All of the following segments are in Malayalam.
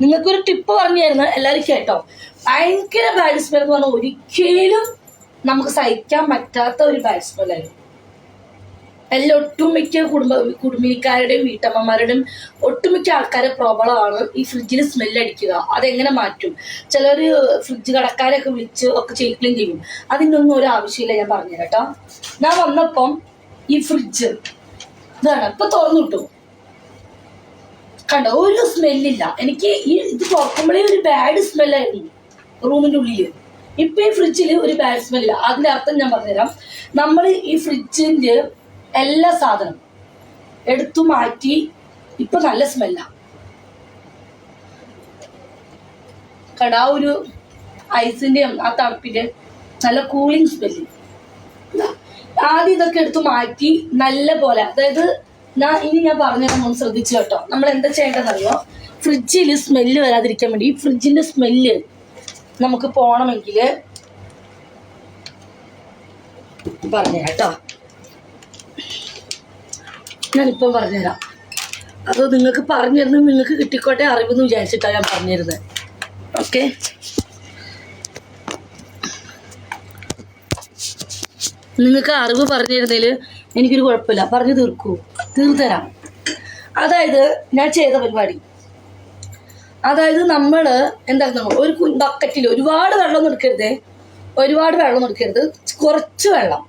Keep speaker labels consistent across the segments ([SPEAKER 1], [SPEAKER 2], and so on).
[SPEAKER 1] നിങ്ങൾക്കൊരു ടിപ്പ് പറഞ്ഞു തരുന്ന എല്ലാവരും കേട്ടോ. ഭയങ്കര ബാഡ് സ്മെൽ എന്ന് പറഞ്ഞാൽ ഒരിക്കലും നമുക്ക് സഹിക്കാൻ പറ്റാത്ത ഒരു ബാഡ് സ്മെല്ലായിരുന്നു എല്ലാ ഒട്ടുമിക്ക കുടുംബ കുടുംബിനിക്കാരുടെയും വീട്ടമ്മമാരുടെയും ഒട്ടുമിക്ക ആൾക്കാരെ പ്രോബ്ലമാണ് ഈ ഫ്രിഡ്ജിന് സ്മെല്ലടിക്കുക അതെങ്ങനെ മാറ്റും? ചിലർ ഫ്രിഡ്ജ് കടക്കാരൊക്കെ വിളിച്ച് ഒക്കെ ചെയ്യും ചെയ്യും. അതിന്റെ ഒരു ആവശ്യമില്ല ഞാൻ പറഞ്ഞു കേട്ടോ. ഞാൻ വന്നപ്പം ഈ ഫ്രിഡ്ജ് ഇതാണ്. ഇപ്പൊ തുറന്നു കിട്ടും കണ്ടോ ഒരു സ്മെല്ലില്ല എനിക്ക് ഈ ഇത് തുറക്കുമ്പോഴേ ഒരു ബാഡ് സ്മെല്ലായിരുന്നു റൂമിന്റെ ഉള്ളിൽ. ഇപ്പൊ ഈ ഫ്രിഡ്ജിൽ ഒരു ബാഡ് സ്മെല്ലില്ല അതിന്റെ അർത്ഥം ഞാൻ പറഞ്ഞുതരാം. നമ്മൾ ഈ ഫ്രിഡ്ജിന്റെ എല്ലാ സാധനം എടുത്തു മാറ്റി ഇപ്പൊ നല്ല സ്മെല്ല കടാ ഒരു ഐസിന്റെയും ആ തണുപ്പിന്റെ നല്ല കൂളിംഗ് സ്മെല്ല് ആദ്യം ഇതൊക്കെ എടുത്ത് മാറ്റി നല്ല പോലെ അതായത് ഇനി ഞാൻ പറഞ്ഞു നമ്മൾ ശ്രദ്ധിച്ചു കേട്ടോ. നമ്മൾ എന്താ ചെയ്യേണ്ടതെന്നറിയോ? ഫ്രിഡ്ജിൽ സ്മെല്ല് വരാതിരിക്കാൻ വേണ്ടി ഈ ഫ്രിഡ്ജിന്റെ സ്മെല്ല് നമുക്ക് പോകണമെങ്കിൽ പറഞ്ഞുതരാം കേട്ടോ. ഞാനിപ്പം പറഞ്ഞുതരാം. അത് നിങ്ങൾക്ക് പറഞ്ഞു തരുന്നത് നിങ്ങൾക്ക് കിട്ടിക്കോട്ടെ അറിവെന്ന് വിചാരിച്ചിട്ടാണ് ഞാൻ പറഞ്ഞിരുന്നത്. ഓക്കെ? നിങ്ങൾക്ക് അറിവ് പറഞ്ഞു തരുന്നതിൽ എനിക്കൊരു കുഴപ്പമില്ല. പറഞ്ഞു തീർക്കൂ. തീർത്തരാം അതായത് ഞാൻ ചെയ്ത പരിപാടി. അതായത് നമ്മൾ എന്താക്കുന്നു ഒരു ബക്കറ്റിൽ ഒരുപാട് വെള്ളം എടുക്കരുത്. ഒരുപാട് വെള്ളം എടുക്കരുത്. കുറച്ച് വെള്ളം.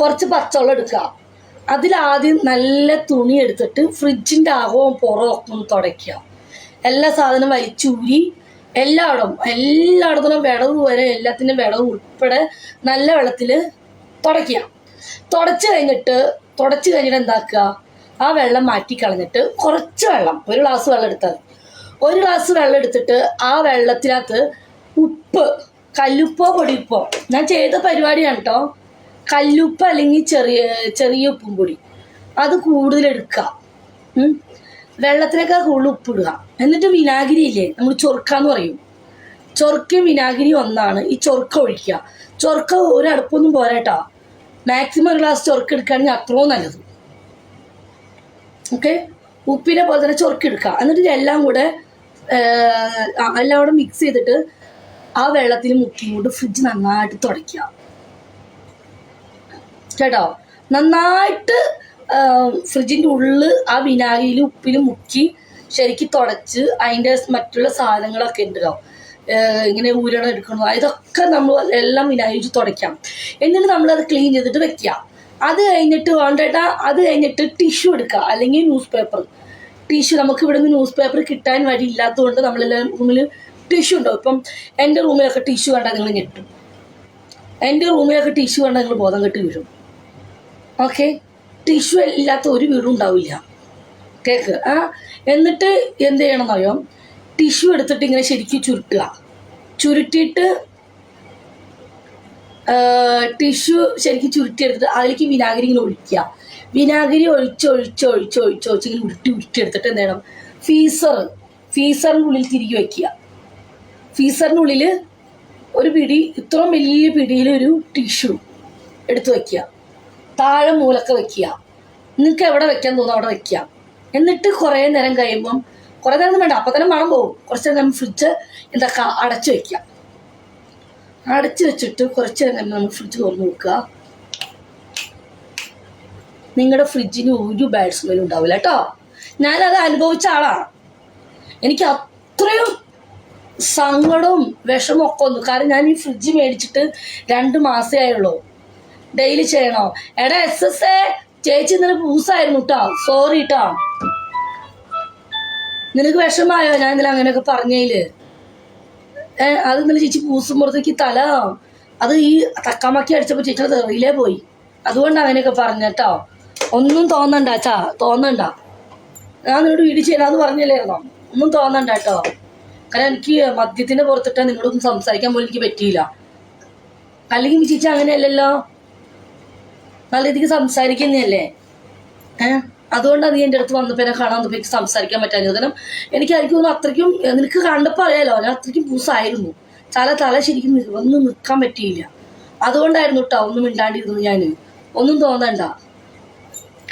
[SPEAKER 1] കുറച്ച് പച്ചവെള്ളം എടുക്കുക. അതിലാദ്യം നല്ല തുണി എടുത്തിട്ട് ഫ്രിഡ്ജിന്റെ അകവും പുറമൊക്കെ ഒന്ന് തുടയ്ക്കുക. എല്ലാ സാധനവും വലിച്ചൂരി എല്ലായിടും എല്ലായിടത്തും വിളവ് വരെ എല്ലാത്തിന്റെ വിളവ് ഉൾപ്പെടെ നല്ല വെള്ളത്തിൽ തുടയ്ക്കുക. തുടച്ച് കഴിഞ്ഞിട്ട് തുടച്ച് കഴിഞ്ഞിട്ട് എന്താക്കുക? ആ വെള്ളം മാറ്റി കളഞ്ഞിട്ട് കുറച്ച് വെള്ളം ഒരു ഗ്ലാസ് വെള്ളം എടുത്താൽ ഒരു ഗ്ലാസ് വെള്ളം എടുത്തിട്ട് ആ വെള്ളത്തിനകത്ത് ഉപ്പ് കല്ലുപ്പോ പൊടിയുപ്പോ. ഞാൻ ചെയ്ത പരിപാടിയാണ് കേട്ടോ കല്ലുപ്പ് അല്ലെങ്കിൽ ചെറിയ ചെറിയ ഉപ്പും പൊടി. അത് വെള്ളത്തിലേക്ക് വെള്ളത്തിനേക്കാൾ കൂടുതൽ ഉപ്പിടുക എന്നിട്ട് വിനാഗിരി ഇല്ലേ? നമ്മൾ ചൊറുക്കാന്ന് പറയും. ചൊറുക്കയും വിനാഗിരി ഒന്നാണ്. ഈ ചൊറുക്ക ഒഴിക്കുക. ചൊറുക്ക ഒരു അടുപ്പൊന്നും പോരാട്ടോ മാക്സിമം ഒരു ഗ്ലാസ് ചൊറുക്കെടുക്കുകയാണെങ്കിൽ അത്രയും നല്ലത്. ഓക്കെ ഉപ്പിനെ പോലെ തന്നെ ചൊറുക്കെടുക്കുക. എന്നിട്ട് എല്ലാം കൂടെ എല്ലാം കൂടെ മിക്സ് ചെയ്തിട്ട് ആ വെള്ളത്തിൽ മുക്കി കൊണ്ട് ഫ്രിഡ്ജ് നന്നായിട്ട് തുടയ്ക്കുക. കേട്ടോ? നന്നായിട്ട് ഫ്രിഡ്ജിന്റെ ഉള്ളിൽ ആ വിനാഗിരിയിൽ ഉപ്പിൽ മുക്കി ശരിക്കും തുടച്ച് അതിന്റെ മറ്റുള്ള സാധനങ്ങളൊക്കെ ഉണ്ടാവും ഇങ്ങനെ ഊരണം എടുക്കണോ. ഇതൊക്കെ നമ്മൾ എല്ലാം വിനാഗിരി തുടയ്ക്കാം. എന്നിട്ട് നമ്മൾ അത് ക്ലീൻ ചെയ്തിട്ട് വെക്കുക. അത് കഴിഞ്ഞിട്ട് വേണ്ടട്ട അത് കഴിഞ്ഞിട്ട് ടിഷ്യൂ എടുക്കുക. അല്ലെങ്കിൽ ന്യൂസ് പേപ്പർ ടിഷ്യൂ നമുക്ക് ഇവിടെ നിന്ന് ന്യൂസ് പേപ്പർ കിട്ടാൻ വഴി ഇല്ലാത്തതുകൊണ്ട് നമ്മളെല്ലാം റൂമിൽ ടിഷ്യൂ ഉണ്ടാവും. ഇപ്പം എന്റെ റൂമിലൊക്കെ ടിഷ്യൂ കണ്ടാൽ നിങ്ങൾ ഞെട്ടും. എന്റെ റൂമിലൊക്കെ ടിഷ്യൂ കണ്ടാൽ നിങ്ങൾ ബോധം കെട്ട് വീഴും. ഓക്കെ ടിഷ്യൂ ഇല്ലാത്ത ഒരു വീടും ഉണ്ടാവില്ല. കേക്ക്? ആ? എന്നിട്ട് എന്ത് ചെയ്യണമെന്നറിയോ ടിഷ്യൂ എടുത്തിട്ട് ഇങ്ങനെ ശരിക്കും ചുരുട്ടുക. ചുരുട്ടിയിട്ട് ടിഷ്യൂ ശരിക്കും ചുരുട്ടിയെടുത്തിട്ട് അതിലേക്ക് വിനാഗിരി ഇങ്ങനെ ഒഴിക്കുക. വിനാഗിരി ഒഴിച്ച് ഒഴിച്ച് ഒഴിച്ച് ഒഴിച്ച് ഒഴിച്ച് ഇങ്ങനെ ഉരുട്ടി ഉരുട്ടി എടുത്തിട്ട് എന്ത് ചെയ്യണം? ഫീസർ ഫീസറിനുള്ളിൽ തിരികെ വയ്ക്കുക. ഫീസറിനുള്ളിൽ ഒരു പിടി ഇത്ര വലിയ പിടിയിൽ ഒരു ടിഷ്യൂ എടുത്ത് വയ്ക്കുക. താഴെ മൂലക്ക വയ്ക്കുക. നിങ്ങൾക്ക് എവിടെ വെക്കാൻ തോന്നുന്നു അവിടെ വയ്ക്കുക. എന്നിട്ട് കുറേ നേരം കഴിയുമ്പം കുറേ നേരം വേണ്ട. അപ്പം തന്നെ മണം പോകും. കുറച്ച് നേരം ഫ്രിഡ്ജ് എന്താ അടച്ചു വെക്കുക. അടച്ചു വെച്ചിട്ട് കുറച്ച് നേരം നമ്മൾ ഫ്രിഡ്ജ് തുറന്ന് നോക്കുക. നിങ്ങളുടെ ഫ്രിഡ്ജിന് ഒരു ബാഡ് സ്മെൽ ഉണ്ടാവില്ല കേട്ടോ. ഞാനത് അനുഭവിച്ച ആളാണ്. എനിക്ക് അത്രയും സങ്കടവും വിഷമം ഒക്കെ ഒന്നും കാരണം ഞാൻ ഈ ഫ്രിഡ്ജ് മേടിച്ചിട്ട് രണ്ട് മാസമേ ആയുള്ളൂ. ഡെയിലി ചെയ്യണോ? എടാ എസ് എസ് എ ചേച്ചി ഇന്നലെ പൂസായിരുന്നു കേട്ടോ സോറി കേട്ടോ നിനക്ക് വിഷമായോ ഞാൻ ഇന്നലെ അങ്ങനെയൊക്കെ പറഞ്ഞേൽ. ഏ അത് ഇന്നലെ ചേച്ചി പൂസുമ്പോഴത്തേക്ക് തല അത് ഈ തക്കാമക്കി അടിച്ചപ്പോൾ ചേച്ചിയുടെ തെറിയിലേ പോയി. അതുകൊണ്ട് അങ്ങനെയൊക്കെ പറഞ്ഞേട്ടോ. ഒന്നും തോന്നണ്ട ചാ തോന്നണ്ട. ഞാൻ നിന്നോട് വീഡിയോ അത് പറഞ്ഞില്ലായിരുന്നോ? ഒന്നും തോന്നണ്ട കേട്ടോ കാരണം എനിക്ക് മദ്യത്തിന്റെ പുറത്തിട്ടാ നിങ്ങളൊന്നും സംസാരിക്കാൻ പോലും എനിക്ക് പറ്റിയില്ല. അല്ലെങ്കിൽ ചേച്ചി അങ്ങനെയല്ലല്ലോ? നല്ല രീതിക്ക് സംസാരിക്കുന്നതല്ലേ? ഏഹ് അതുകൊണ്ടാണ് നീ എന്റെ അടുത്ത് വന്നപ്പോൾ എന്നെ കാണാൻ വന്നപ്പോൾ എനിക്ക് സംസാരിക്കാൻ പറ്റാഞ്ഞത്. കാരണം എനിക്കായിരിക്കും തോന്നുന്നു അത്രയ്ക്കും നിനക്ക് കണ്ടപ്പോൾ അറിയാലോ ഞാൻ അത്രയ്ക്കും പൂസായിരുന്നു തല തല ശരിക്കും ഒന്ന് നിൽക്കാൻ പറ്റിയില്ല. അതുകൊണ്ടായിരുന്നു കേട്ടോ ഒന്നും മിണ്ടാണ്ടിരുന്നു ഞാൻ ഒന്നും തോന്നണ്ട.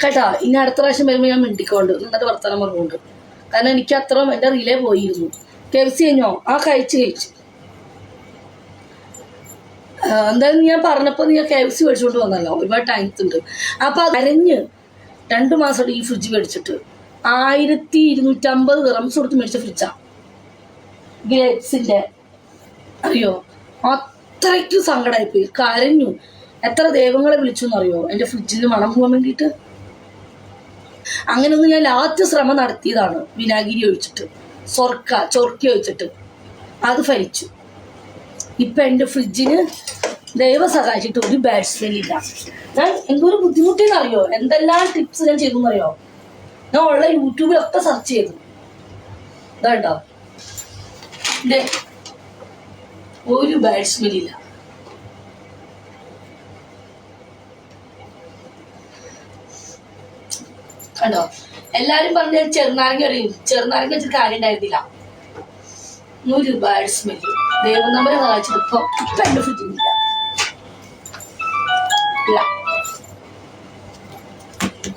[SPEAKER 1] കേട്ടോ ഇനി അടുത്ത പ്രാവശ്യം വരുമ്പോൾ ഞാൻ മിണ്ടിക്കൊണ്ട് എന്നിട്ട് വർത്തമാനം പറഞ്ഞുകൊണ്ട്. കാരണം എനിക്ക് അത്ര എന്റെ റിലേ പോയിരുന്നു. കെ എഫ് സി കഴിഞ്ഞോ? ആ കഴിച്ച് കഴിച്ച്. എന്തായാലും ഞാൻ പറഞ്ഞപ്പോൾ നീ കെ എഫ് സി മേടിച്ചുകൊണ്ട് വന്നല്ലോ. ഒരുപാട് ടൈംസ് ഉണ്ട് അപ്പോൾ അരഞ്ഞ് രണ്ട് മാസം ഈ ഫ്രിഡ്ജ് മേടിച്ചിട്ട് ആയിരത്തി ഇരുന്നൂറ്റമ്പത് റംസ് കൊടുത്ത് മേടിച്ച ഫ്രിഡ്ജാണ് ഗേറ്റ്സിന്റെ അറിയോ? അത്രയ്ക്ക് സങ്കടമായിപ്പോയി കരഞ്ഞു. എത്ര ദൈവങ്ങളെ വിളിച്ചു എന്നറിയോ എന്റെ ഫ്രിഡ്ജിന് മണം പോകാൻ വേണ്ടിയിട്ട്. അങ്ങനെ ഒന്ന് ഞാൻ ലാസ്റ്റ് ശ്രമം നടത്തിയതാണ്. വിനാഗിരി ഒഴിച്ചിട്ട്. സൊർക്ക ചൊർക്ക ഒഴിച്ചിട്ട്. അത് ഫലിച്ചു. ഇപ്പൊ എന്റെ ഫ്രിഡ്ജിന് ദൈവം സഹായിച്ചിട്ട് ഒരു ബാഡ് സ്മെൽ ഇല്ല. ഞാൻ എന്തൊരു ബുദ്ധിമുട്ടിന്നറിയോ എന്തെല്ലാം ടിപ്സ് ഞാൻ ചെയ്തു അറിയോ ഞാൻ ഉള്ള യൂട്യൂബിലൊക്കെ സെർച്ച് ചെയ്തു. ഇതാട്ടോ ദേ, ഒരു ബാഡ് സ്മെൽ ഇല്ല. കണ്ടോ? എല്ലാരും പറഞ്ഞ ചെറുനാരങ്ങ അറിയും? ചെറുനാരങ്ങ വെച്ചിട്ട് കാര്യം ഉണ്ടായിരുന്നില്ല. ഒരു സ്മെല്ല് ദൈവം നമ്മളെ സഹായിച്ചത് ഇപ്പൊ ഇപ്പൊ എന്റെ ഫ്രിഡ്ജിലില്ല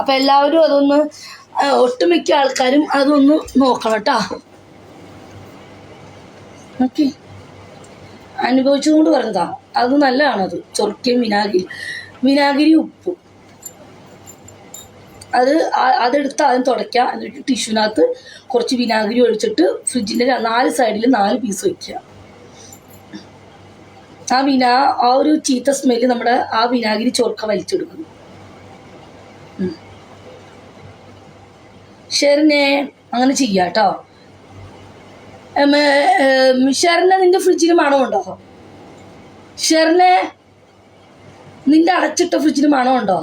[SPEAKER 1] അപ്പൊ എല്ലാവരും അതൊന്ന് ഒട്ടുമിക്ക ആൾക്കാരും അതൊന്ന് നോക്കണം കേട്ടാ ഓക്കെ അനുഭവിച്ചുകൊണ്ട് പറഞ്ഞതാ. അത് നല്ലതാണത്. ചൊറുക്കയും വിനാഗിരി. വിനാഗിരി ഉപ്പ്. അത് അതെടുത്ത് ആദ്യം തുടയ്ക്കുക എന്നിട്ട് ടിഷ്യൂവിനകത്ത് കുറച്ച് വിനാഗിരി ഒഴിച്ചിട്ട് ഫ്രിഡ്ജിന്റെ നാല് സൈഡിൽ നാല് പീസ് വയ്ക്കുക ആ വിനാ ആ ഒരു ചീത്ത സ്മെല്ല് നമ്മുടെ ആ വിനാഗിരി ചൊർക്ക വലിച്ചെടുക്കും ഷെറിനെ അങ്ങനെ ചെയ്യാം കേട്ടോ. ഷെറിനെ നിന്റെ ഫ്രിഡ്ജിന് മണമുണ്ടോ ഷെറിനെ നിന്റെ അടച്ചിട്ട ഫ്രിഡ്ജിന് മണമുണ്ടോ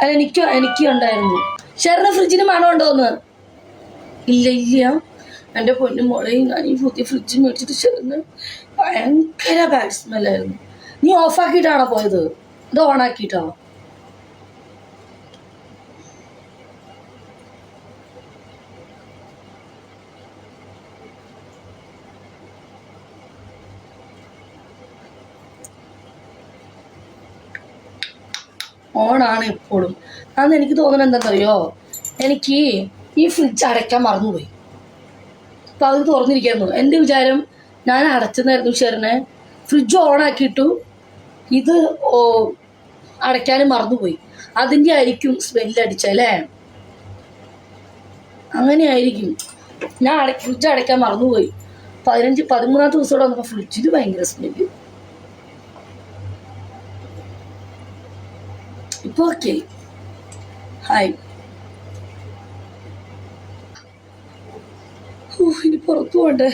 [SPEAKER 1] അല്ല എനിക്ക് എനിക്ക് ഉണ്ടായിരുന്നു. ഷെറിന് ഫ്രിഡ്ജിന് മണമുണ്ടോന്ന് ഇല്ല ഇല്ല. എന്റെ പൊന്നു മുളയും ഞാൻ ഈ പുതിയ ഫ്രിഡ്ജ് മേടിച്ചിട്ട് ഷെറിന് ഭയങ്കര ബാഡ് സ്മെല്ലായിരുന്നു നീ ഓഫാക്കിയിട്ടാണോ പോയത്? ഇത് ഓണാക്കിയിട്ടോ ഓണാണ് എപ്പോഴും. അന്ന് എനിക്ക് തോന്നുന്നത് എന്താണെന്നറിയോ? എനിക്ക് ഈ ഫ്രിഡ്ജ് അടയ്ക്കാൻ മറന്നുപോയി. അപ്പം അത് തുറന്നിരിക്കുന്നു എന്റെ വിചാരം ഞാൻ അടച്ചെന്നായിരുന്നു ഷെറിനെ ഫ്രിഡ്ജ് ഓണാക്കിയിട്ടു ഇത് അടയ്ക്കാനും മറന്നുപോയി. അതിന്റെ ആയിരിക്കും സ്മെല്ലടിച്ചല്ലേ അങ്ങനെയായിരിക്കും ഞാൻ അട ഫ്രിഡ്ജ് അടയ്ക്കാൻ മറന്നുപോയി. പതിനഞ്ച് പതിമൂന്നാമത്തെ ദിവസം കൂടെ വന്നപ്പോൾ ഫ്രിഡ്ജിൽ ഭയങ്കര സ്മെല്ല് ഓക്കെ ഹായ് ഓ ഇനി പുറത്തു പോണ്ടേ?